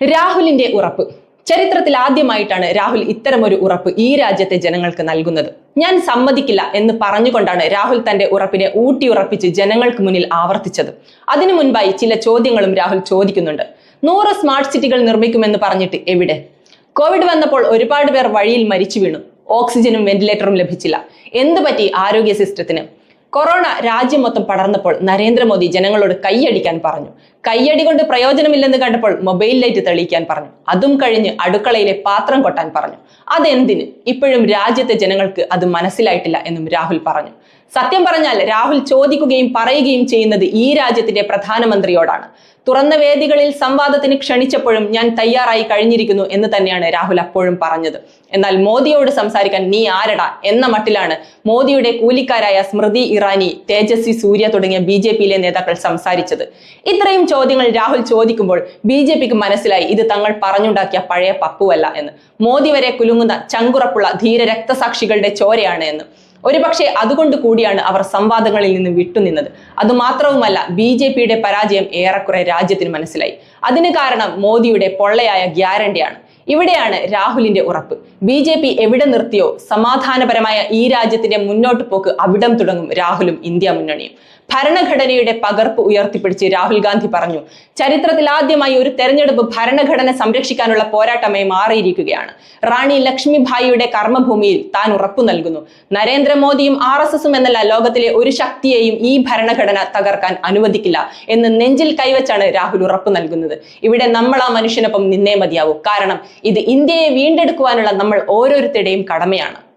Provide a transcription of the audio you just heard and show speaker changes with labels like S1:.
S1: രാഹുലിന്റെ ഉറപ്പ്. ചരിത്രത്തിൽ ആദ്യമായിട്ടാണ് രാഹുൽ ഇത്തരമൊരു ഉറപ്പ് ഈ രാജ്യത്തെ ജനങ്ങൾക്ക് നൽകുന്നത്. ഞാൻ സമ്മതിക്കില്ല എന്ന് പറഞ്ഞുകൊണ്ടാണ് രാഹുൽ തന്റെ ഉറപ്പിനെ ഊട്ടിയുറപ്പിച്ച് ജനങ്ങൾക്ക് മുന്നിൽ ആവർത്തിച്ചത്. അതിനു മുൻപായി ചില ചോദ്യങ്ങളും രാഹുൽ ചോദിക്കുന്നുണ്ട്. നൂറ് സ്മാർട്ട് സിറ്റികൾ നിർമ്മിക്കുമെന്ന് പറഞ്ഞിട്ട് എവിടെ? കോവിഡ് വന്നപ്പോൾ ഒരുപാട് പേർ വഴിയിൽ മരിച്ചു വീണു. ഓക്സിജനും വെന്റിലേറ്ററും ലഭിച്ചില്ല. എന്ത് പറ്റി ആരോഗ്യ സിസ്റ്റത്തിന്? കൊറോണ രാജ്യം മൊത്തം പടർന്നപ്പോൾ നരേന്ദ്രമോദി ജനങ്ങളോട് കൈയടിക്കാൻ പറഞ്ഞു. കൈയടി കൊണ്ട് പ്രയോജനമില്ലെന്ന് കണ്ടപ്പോൾ മൊബൈൽ ലൈറ്റ് തെളിയിക്കാൻ പറഞ്ഞു. അതും കഴിഞ്ഞ് അടുക്കളയിലെ പാത്രം കൊട്ടാൻ പറഞ്ഞു. അതെന്തിന്? ഇപ്പോഴും രാജ്യത്തെ ജനങ്ങൾക്ക് അത് മനസ്സിലായിട്ടില്ല എന്നും രാഹുൽ പറഞ്ഞു. സത്യം പറഞ്ഞാൽ രാഹുൽ ചോദിക്കുകയും പറയുകയും ചെയ്യുന്നത് ഈ രാജ്യത്തിന്റെ പ്രധാനമന്ത്രിയോടാണ്. തുറന്ന വേദികളിൽ സംവാദത്തിന് ക്ഷണിച്ചപ്പോഴും ഞാൻ തയ്യാറായി കഴിഞ്ഞിരിക്കുന്നു എന്ന് തന്നെയാണ് രാഹുൽ അപ്പോഴും പറഞ്ഞത്. എന്നാൽ മോദിയോട് സംസാരിക്കാൻ നീ ആരടാ എന്ന മട്ടിലാണ് മോദിയുടെ കൂലിക്കാരായ സ്മൃതി ഇറാനി തേജസ്വി സൂര്യ തുടങ്ങിയ ബി ജെ പിയിലെ നേതാക്കൾ സംസാരിച്ചത്. ഇത്രയും ചോദ്യങ്ങൾ രാഹുൽ ചോദിക്കുമ്പോൾ ബി ജെ പിക്ക് മനസ്സിലായി ഇത് തങ്ങൾ പറഞ്ഞുണ്ടാക്കിയ പഴയ പപ്പുവല്ല എന്ന്. മോദി വരെ കുലുങ്ങുന്ന ചങ്കുറപ്പുള്ള ധീര രക്തസാക്ഷികളുടെ ചോരയാണ് എന്ന്. ഒരുപക്ഷെ അതുകൊണ്ട് കൂടിയാണ് അവർ സംവാദങ്ങളിൽ നിന്ന് വിട്ടുനിന്നത്. അതുമാത്രവുമല്ല ബി ജെ പിയുടെ പരാജയം ഏറെക്കുറെ രാജ്യത്തിന് മനസ്സിലായി. അതിന് കാരണം മോദിയുടെ പൊള്ളയായ ഗ്യാരണ്ടിയാണ്. ഇവിടെയാണ് രാഹുലിന്റെ ഉറപ്പ്. ബി ജെ പി എവിടെ നിർത്തിയോ സമാധാനപരമായ ഈ രാജ്യത്തിന്റെ മുന്നോട്ട് പോക്ക് അവിടം തുടങ്ങും രാഹുലും ഇന്ത്യ മുന്നണിയും. ഭരണഘടനയുടെ പകർപ്പ് ഉയർത്തിപ്പിടിച്ച് രാഹുൽ ഗാന്ധി പറഞ്ഞു ചരിത്രത്തിൽ ആദ്യമായി ഒരു തെരഞ്ഞെടുപ്പ് ഭരണഘടന സംരക്ഷിക്കാനുള്ള പോരാട്ടമായി മാറിയിരിക്കുകയാണ്. റാണി ലക്ഷ്മിഭായിയുടെ കർമ്മഭൂമിയിൽ താൻ ഉറപ്പു നൽകുന്നു. നരേന്ദ്രമോദിയും ആർ എസ് എസും എന്നല്ല ലോകത്തിലെ ഒരു ശക്തിയെയും ഈ ഭരണഘടന തകർക്കാൻ അനുവദിക്കില്ല എന്ന് നെഞ്ചിൽ കൈവച്ചാണ് രാഹുൽ ഉറപ്പു നൽകുന്നത്. ഇവിടെ നമ്മൾ ആ മനുഷ്യനൊപ്പം നിന്നേ മതിയാവൂ. കാരണം ഇത് ഇന്ത്യയെ വീണ്ടെടുക്കുവാനുള്ള നമ്മൾ ഓരോരുത്തരുടെയും കടമയാണ്.